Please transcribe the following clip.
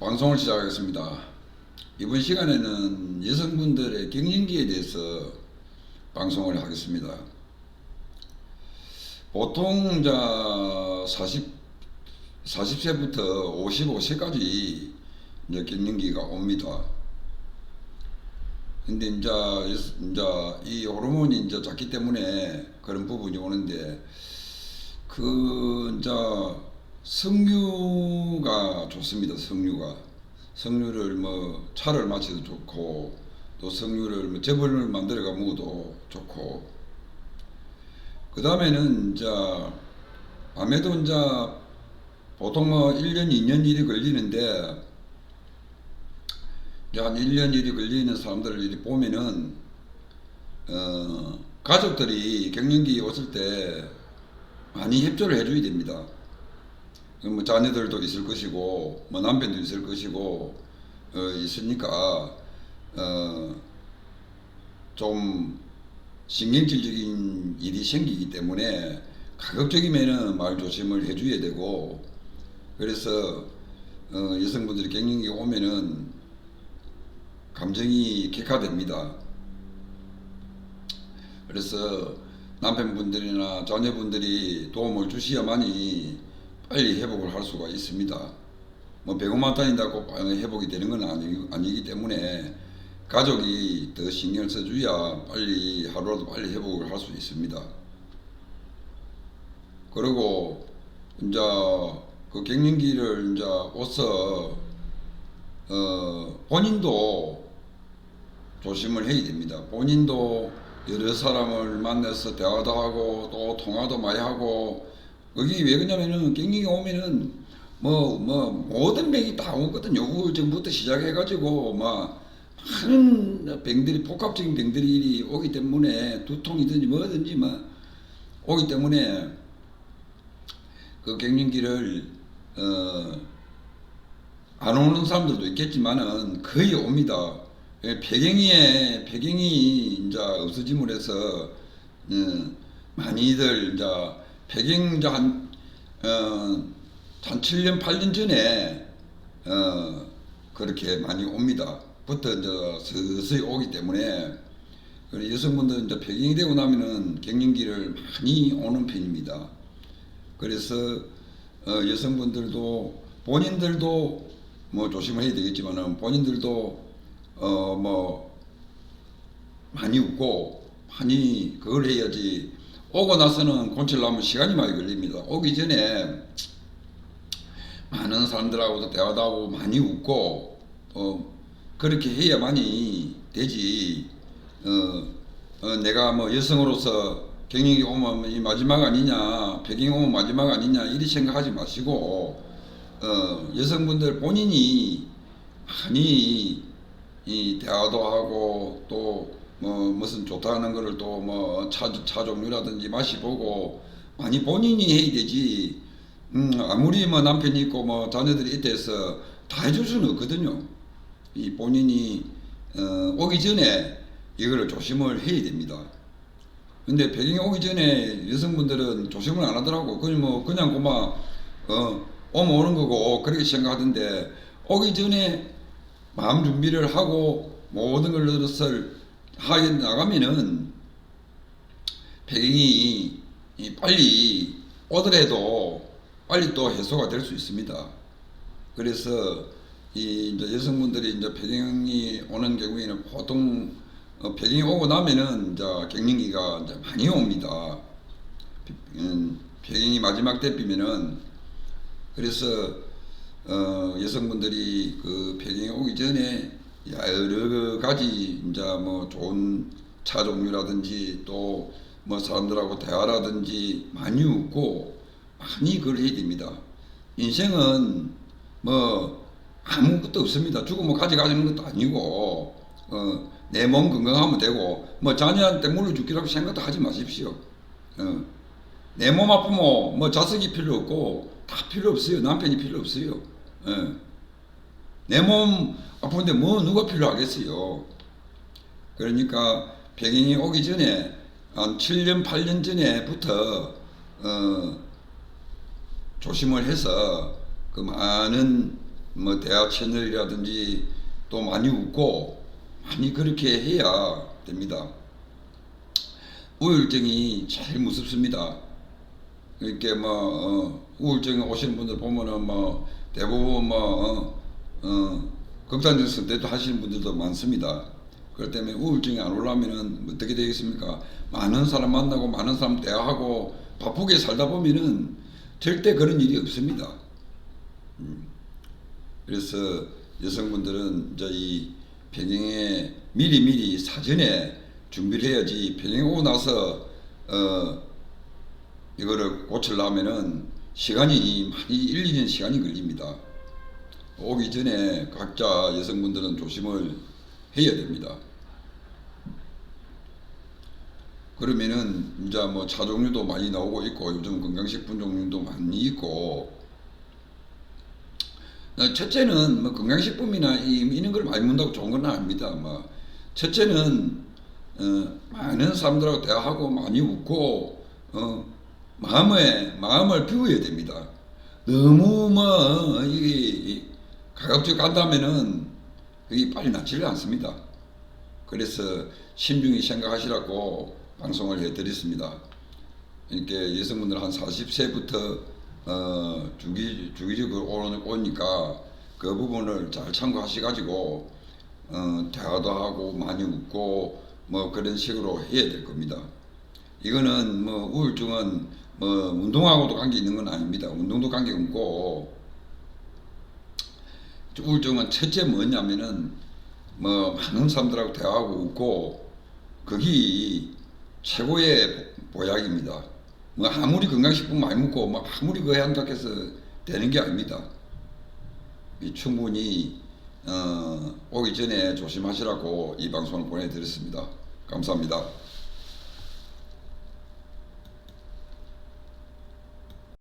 방송을 시작하겠습니다. 이번 시간에는 여성분들의 갱년기에 대해서 방송을 하겠습니다. 보통 자 40, 40세부터 55세까지 이제 갱년기가 옵니다. 근데 이제, 이제 이 호르몬이 이제 작기 때문에 그런 부분이 오는데 그 이제 석류가 좋습니다. 석류가 석류를 뭐 차를 마셔도 좋고 또 석류를 뭐 저번을 만들어가 먹어도 좋고 그 다음에는 이제 밤에도 이제 보통 뭐 1년 2년 일이 걸리는데 한 1년 일이 걸리는 사람들을 이렇게 보면은 어 가족들이 갱년기 왔을 때 많이 협조를 해줘야 됩니다. 뭐 자녀들도 있을 것이고 뭐 남편도 있을 것이고 어, 있으니까 어, 좀 신경질적인 일이 생기기 때문에 가급적이면은 말 조심을 해줘야 되고 그래서 어, 여성분들이 갱년기 오면은 감정이 격화됩니다. 그래서 남편분들이나 자녀분들이 도움을 주셔야만이 빨리 회복을 할 수가 있습니다. 뭐 병원만 다닌다고 회복이 되는 건 아니, 아니기 때문에 가족이 더 신경을 써줘야 빨리 하루라도 빨리 회복을 할 수 있습니다. 그리고 이제 그 갱년기를 이제 와서 어 본인도 조심을 해야 됩니다. 본인도 여러 사람을 만나서 대화도 하고 또 통화도 많이 하고 여기 왜 그러냐면은 갱년기 오면은 뭐뭐 모든 병이 다 오거든요. 우울증부터 시작해가지고 막 많은 병들이 복합적인 병들이 오기 때문에 두통이든지 뭐든지 막 오기 때문에 그 갱년기를 어, 안 오는 사람들도 있겠지만은 거의 옵니다. 예, 배경이에 배경이 이제 없어짐을 해서 어, 많이들 이제 배경 이제 한 어, 한 7년 8년 전에 어, 그렇게 많이 옵니다. 부터 이제 서서히 오기 때문에 그리고 여성분들 이제 배경이 되고 나면은 갱년기를 많이 오는 편입니다. 그래서 어, 여성분들도 본인들도 뭐 조심을 해야 되겠지만은 본인들도 어 뭐 많이 웃고 많이 그걸 해야지 오고 나서는 곤칠라면 시간이 많이 걸립니다. 오기 전에 많은 사람들하고도 대화도 하고 많이 웃고 어 그렇게 해야만이 되지 어, 어 내가 뭐 여성으로서 경영이 오면 이 마지막 아니냐 배경이 오면 마지막 아니냐 이리 생각하지 마시고 어 여성분들 본인이 많이 이 대화도 하고 또 뭐 무슨 좋다는 거를 또 뭐차차 종류라든지 마시보고 많이 본인이 해야 되지. 음 아무리 뭐 남편이 있고 뭐 자녀들이 있다 해서 다 해줄 수는 없거든요. 이 본인이 어, 오기 전에 이거를 조심을 해야 됩니다. 근데 배경이 오기 전에 여성분들은 조심을 안 하더라고. 그냥 뭐 그냥 고마 어 오면 오는 거고 그렇게 생각하던데 오기 전에 마음 준비를 하고 모든 것을 하게 나가면은 배경이 이 빨리 오더라도 빨리 또 해소가 될 수 있습니다. 그래서 이 이제 여성분들이 이제 배경이 오는 경우에는 보통 어, 배경이 오고 나면은 이제 갱년기가 이제 많이 옵니다. 음, 배경이 마지막 때비면은 그래서 어, 여성분들이 그 배경에 오기 전에 여러 가지 이제 뭐 좋은 차 종류라든지 또 뭐 사람들하고 대화라든지 많이 웃고 많이 그걸 해야 됩니다. 인생은 뭐 아무것도 없습니다. 죽으면 가져가는 것도 아니고 어, 내 몸 건강하면 되고 뭐 자녀한테 물려주기라고 생각도 하지 마십시오. 어, 내 몸 아프면 뭐 자식이 필요 없고 다 필요 없어요. 남편이 필요 없어요. 예. 내 몸 아픈데 뭐 누가 필요하겠어요. 그러니까 병이 오기 전에 한 7년 8년 전에부터 어, 조심을 해서 그 많은 뭐 대화 채널이라든지 또 많이 웃고 많이 그렇게 해야 됩니다. 우울증이 제일 무섭습니다. 이렇게 뭐 어, 우울증 오시는 분들 보면은 뭐 대부분 뭐 어, 어, 극단적 선택도 하시는 분들도 많습니다. 그렇기 때문에 우울증이 안 올라오면은 어떻게 되겠습니까? 많은 사람 만나고 많은 사람 대화하고 바쁘게 살다 보면은 절대 그런 일이 없습니다. 음. 그래서 여성분들은 이제 이 병행에 미리 미리 사전에 준비를 해야지 병행 오고 나서 어 이거를 고치려면은 시간이 많이 1, 2년 시간이 걸립니다. 오기 전에 각자 여성분들은 조심을 해야 됩니다. 그러면은 이제 뭐 차 종류도 많이 나오고 있고 요즘 건강식품 종류도 많이 있고 어, 첫째는 뭐 건강식품이나 이- 이런 걸 많이 먹는다고 좋은 건 아닙니다. 뭐 첫째는 어, 많은 사람들하고 대화하고 많이 웃고 어, 마음에 마음을 비워야 됩니다. 너무 뭐 이게 가급적 간다면은 그게 빨리 낫지를 않습니다. 그래서 신중히 생각하시라고 방송을 해드렸습니다. 이렇게 여성분들 한 40세부터 어, 주기 주기적으로 오니까 그 부분을 잘 참고하셔가지고 어, 대화도 하고 많이 웃고 뭐 그런 식으로 해야 될 겁니다. 이거는 뭐 우울증은 뭐 운동하고도 관계 있는 건 아닙니다. 운동도 관계 없고 우울증은 첫째 뭐냐면은 뭐 많은 사람들하고 대화하고 웃고 그게 최고의 보약입니다. 뭐 아무리 건강식품 많이 먹고 막 아무리 그거 한다고 해서 되는 게 아닙니다. 이 충분히 어, 오기 전에 조심하시라고 이 방송을 보내드렸습니다. 감사합니다.